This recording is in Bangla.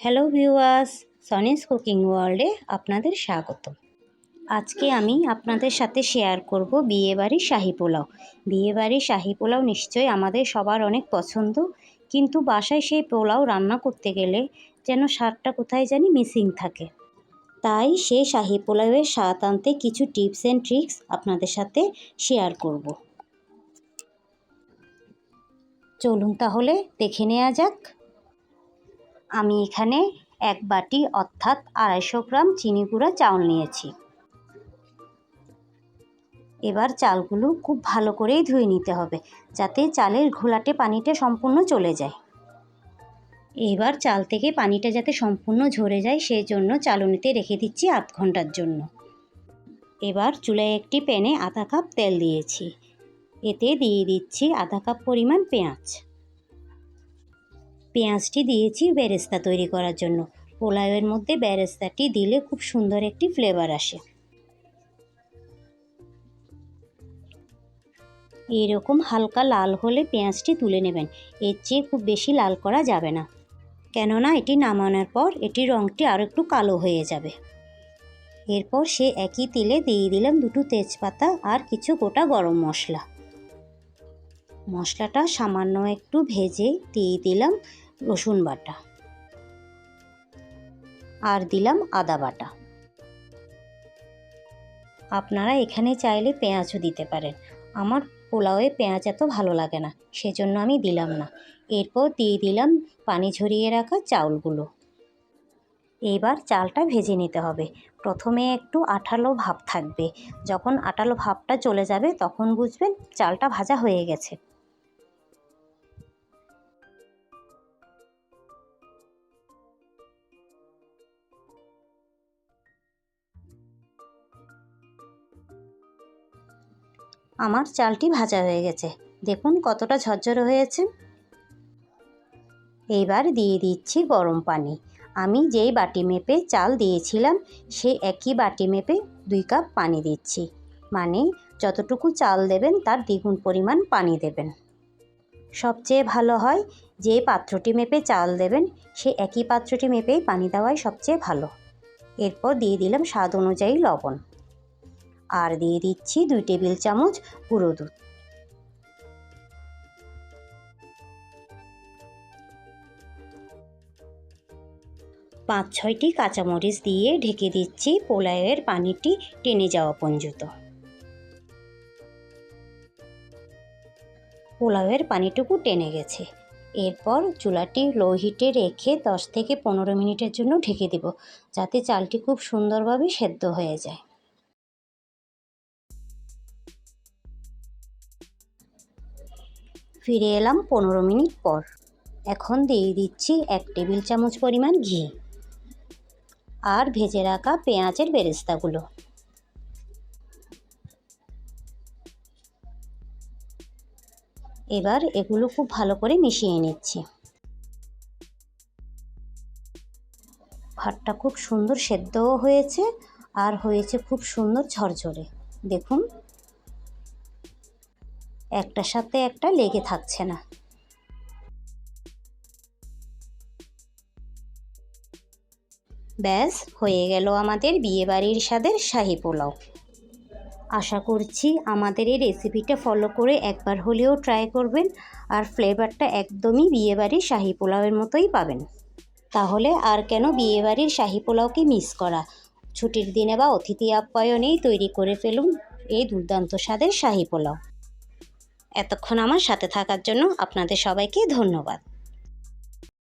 হ্যালো ভিউয়ার্স সনিস কুকিং ওয়ার্ল্ডে আপনাদের স্বাগত আজকে আমি আপনাদের সাথে শেয়ার করব বিয়েবাড়ির শাহি পোলাও। বিয়েবাড়ির শাহি পোলাও নিশ্চয়ই আমাদের সবার অনেক পছন্দ, কিন্তু বাসায় সেই পোলাও রান্না করতে গেলে যেন স্বাদটা কোথায় জানি মিসিং থাকে। তাই সেই শাহি পোলাওয়ের স্বাদ আনতে কিছু টিপস অ্যান্ড ট্রিক্স আপনাদের সাথে শেয়ার করব। চলুন তাহলে দেখে নেওয়া যাক। আমি এখানে এক বাটি অর্থাৎ আড়াইশো গ্রাম চিনি গুঁড়া চাউল নিয়েছি। এবার চালগুলো খুব ভালো করেই ধুয়ে নিতে হবে, যাতে চালের ঘোলাটে পানিটা সম্পূর্ণ চলে যায়। এবার চাল থেকে পানিটা যাতে সম্পূর্ণ ঝরে যায় সেই জন্য চালনিতে রেখে দিচ্ছি আধ ঘণ্টার জন্য। এবার চুলায় একটি প্যানে আধা কাপ তেল দিয়েছি। এতে দিয়ে দিচ্ছি আধা কাপ পরিমাণ পেঁয়াজ। পেঁয়াজটি দিয়েছি বেরেস্তা তৈরি করার জন্য। পোলাওয়ের মধ্যে বেরেস্তাটি দিলে খুব সুন্দর একটি ফ্লেভার আসে। এরকম হালকা লাল হলে পেঁয়াজটি তুলে নেবেন। এর চেয়ে খুব বেশি লাল করা যাবে না। কেননা এটি নামানোর পর এটির রঙটি আরও একটু কালো হয়ে যাবে। এরপর সে একই তেলে দিয়ে দিলাম দুটো তেজপাতা আর কিছু গোটা গরম মশলা। মশলাটা সামান্য একটু ভেজে দিয়ে দিলাম রসুন বাটা। আর দিলাম আদা বাটা। আপনারা এখানে চাইলে পেঁয়াজও দিতে পারেন। আমার পোলাওয়ে পেঁয়াজ এত ভালো লাগে না, সেজন্য আমি দিলাম না। এরপর দিয়ে দিলাম পানি ঝরিয়ে রাখা চাউলগুলো। এবার চালটা ভেজে নিতে হবে। প্রথমে একটু আঠালো ভাব থাকবে। যখন আঠালো ভাবটা চলে যাবে, তখন বুঝবেন চালটা ভাজা হয়ে গেছে। আমার চালটি ভাজা হয়ে গেছে। দেখুন কতটা ঝরঝরে হয়েছে। এইবার দিয়ে দিচ্ছি গরম পানি। আমি যেই বাটি মেপে চাল দিয়েছিলাম সেই একই বাটি মেপে দুই কাপ পানি দিচ্ছি। মানে যতটুকু চাল দেবেন, তার দ্বিগুণ পরিমাণ পানি দেবেন। সবচেয়ে ভালো হয়, যে পাত্রটি মেপে চাল দেবেন, সে একই পাত্রটি মেপেই পানি দেওয়াই সবচেয়ে ভালো। এরপর দিয়ে দিলাম স্বাদ অনুযায়ী লবণ। আর দিয়ে দিচ্ছি দুই টেবিল চামচ গুঁড়ো দুধ। পাঁচ ছয়টি কাঁচামরিচ দিয়ে ঢেকে দিচ্ছি পোলাওয়ের পানিটি টেনে যাওয়া পর্যন্ত। পোলাওয়ের পানিটুকু টেনে গেছে। এরপর চুলাটি লো হিটে রেখে দশ থেকে পনেরো মিনিটের জন্য ঢেকে দেব, যাতে চালটি খুব সুন্দরভাবে সেদ্ধ হয়ে যায়। ফিরে এলাম পনেরো মিনিট পর। এখন দিয়ে দিচ্ছি এক টেবিল চামচ পরিমাণ ঘি। আর ভেজে রাখা পেঁয়াজের বেরেস্তাগুলো। এবার এগুলো খুব ভালো করে মিশিয়ে নিচ্ছি। ভাতটা খুব সুন্দর সেদ্ধও হয়েছে আর হয়েছে খুব সুন্দর ঝরঝরে। দেখুন একটার সাথে একটা লেগে থাকছে না। ব্যাস, হয়ে গেল আমাদের বিয়েবাড়ির স্বাদের শাহি পোলাও। আশা করছি আমাদের এই রেসিপিটা ফলো করে একবার হলেও ট্রাই করবেন আর ফ্লেভারটা একদমই বিয়েবাড়ির শাহি পোলাওয়ের মতোই পাবেন। তাহলে আর কেন বিয়েবাড়ির শাহি পোলাওকে মিস করা? ছুটির দিনে বা অতিথি আপ্যায়নেই তৈরি করে ফেলুন এই দুর্দান্ত স্বাদের শাহি পোলাও। এতক্ষণ আমার সাথে থাকার জন্য আপনাদের সবাইকে ধন্যবাদ।